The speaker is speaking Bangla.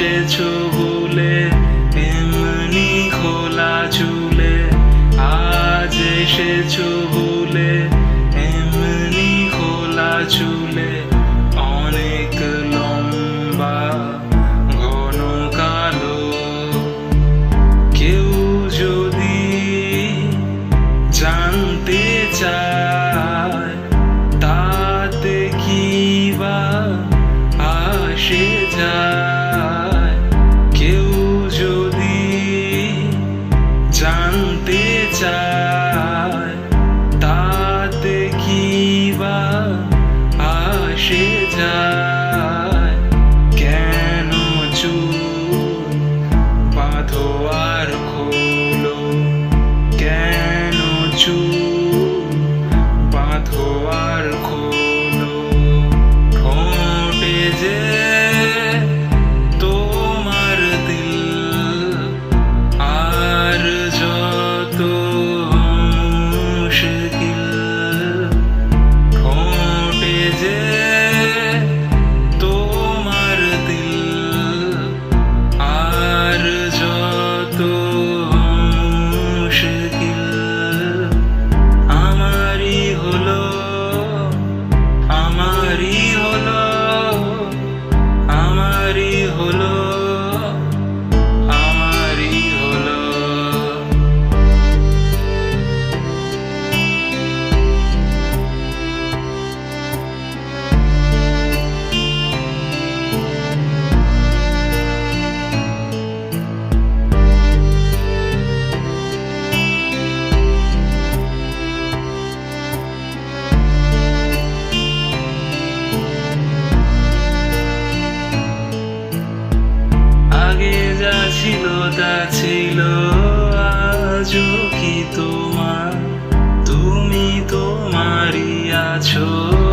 বসেছ ভুলে এমনি খোলা ঝুলে আজ এসেছ ভুলে এমনি খোলা ঝুলে to ছিল আজও কি তোমার? তুমি তোমারই আছো।